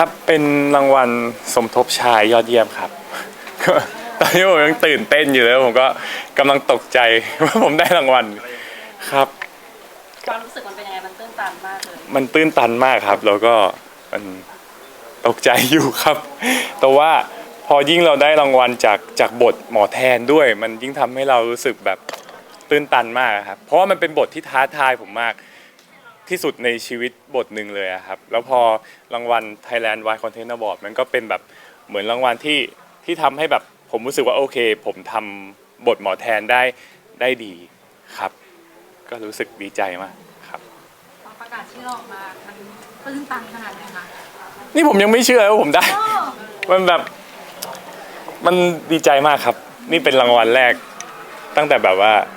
ครับเป็นรางวัลสมทบชายยอดเยี่ยมครับ ตอนนี้ผมยังตื่นเต้นอยู่เลยผมก็กำลังตกใจว่าผมได้รางวัลครับ ความรู้สึกมันเป็นยังไงมันตื้นตันมากเลยมันตื้นตันมากครับ แล้วก็มันตกใจอยู่ครับ แต่ว่าพอยิ่งเราได้รางวัลจากจากบทหมอแทนด้วย มันยิ่งทำให้เรารู้สึกแบบตื้นตันมากครับ เพราะว่ามันเป็นบทที่ท้าทายผมมาก ที่สุดในชีวิตบทหนึ่งเลยอะครับ แล้วพอรางวัล Thailand Wide Content Award มันก็เป็นแบบเหมือนรางวัลที่ที่ทำให้แบบผมรู้สึกว่าโอเค ผมทำบทหมอแทนได้ได้ดีครับ ก็รู้สึกดีใจมากครับ ตอนประกาศชื่อออกมามันตื้นตันขนาดไหนคะนี่ผมยังไม่เชื่อว่าผมได้มันแบบมันดีใจมากครับ นี่เป็นรางวัลแรก ตั้งแต่แบบว่าทำงานค่ะ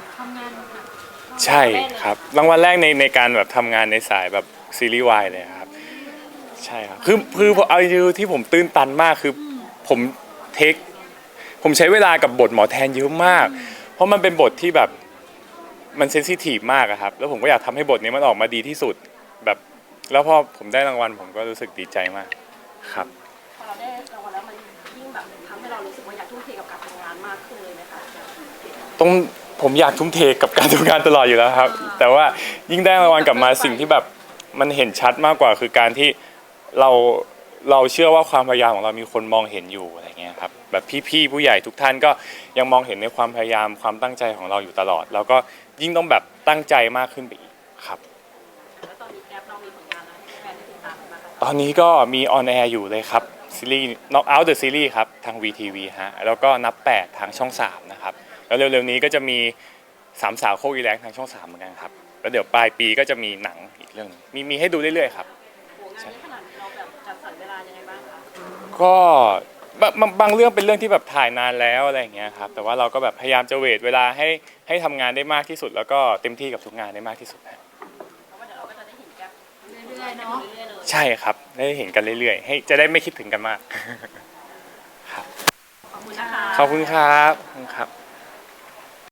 ใช่ครับรางวัลแรกในในการแบบทำงานในสายแบบซีรีส์วายเลยครับ ใช่ครับ คือคือเอาจริงๆที่ผมตื้นตันมากคือผมเทค ผมใช้เวลากับบทหมอแทนเยอะมาก เพราะมันเป็นบทที่แบบมันเซนซิทีฟมากอะครับ แล้วผมก็อยากทำให้บทนี้มันออกมาดีที่สุดแบบ แล้วพอผมได้รางวัลผมก็รู้สึกดีใจมากครับ พอเราได้รางวัลแล้วมันยิ่งแบบทำให้เรารู้สึกว่าอยากทุ่มเทกับการทำงานมากขึ้นเลยไหมคะต้อง ผมอยากทุ่มเทกับการทำงานตลอดอยู่แล้วครับ แต่ว่ายิ่งได้รางวัลกลับมาสิ่งที่แบบมันเห็นชัดมากกว่าคือการที่เราเราเชื่อว่าความพยายามของเรามีคนมองเห็นอยู่อะไรเงี้ยครับแบบพี่ๆผู้ใหญ่ทุกท่านก็ยังมองเห็นในความพยายามความตั้งใจของเราอยู่ตลอด แล้วก็ยิ่งต้องแบบตั้งใจมากขึ้นไปอีกครับ แล้วตอนนี้แอปเรามีผลงานอะไรให้แฟนได้ติดตามบ้างคะตอนนี้ก็มีออนแอร์อยู่เลยครับซีรีส์ Knock Out the Series ครับ ทาง VTV ฮะแล้วก็นับ 8 ทางช่อง 3 นะครับ แล้วเร็วๆนี้ก็จะมีสามสาวโคกอีแรงทางช่อง3เหมือนกันครับ แล้วเดี๋ยวปลายปีก็จะมีหนังอีกเรื่องหนึ่งมีมีให้ดูเรื่อยๆครับ โหงานนี้ขนาดนี้เราแบบจัดสรรเวลายังไงบ้างคะก็บางบางบางเรื่องเป็นเรื่องที่แบบถ่ายนานแล้วอะไรอย่างเงี้ยครับ แต่ว่าเราก็แบบพยายามจะเวทเวลาให้ให้ทำงานได้มากที่สุด แล้วก็เต็มที่กับทุกงานได้มากที่สุดนะเพราะว่าเดี๋ยวเราก็จะได้เห็นแกปเรื่อยๆเนาะเรื่อยๆเลยใช่ครับได้เห็นกันเรื่อยๆ ให้จะได้ไม่คิดถึงกันมาก ขอบคุณนะคะ ขอบคุณครับขอบคุณครับ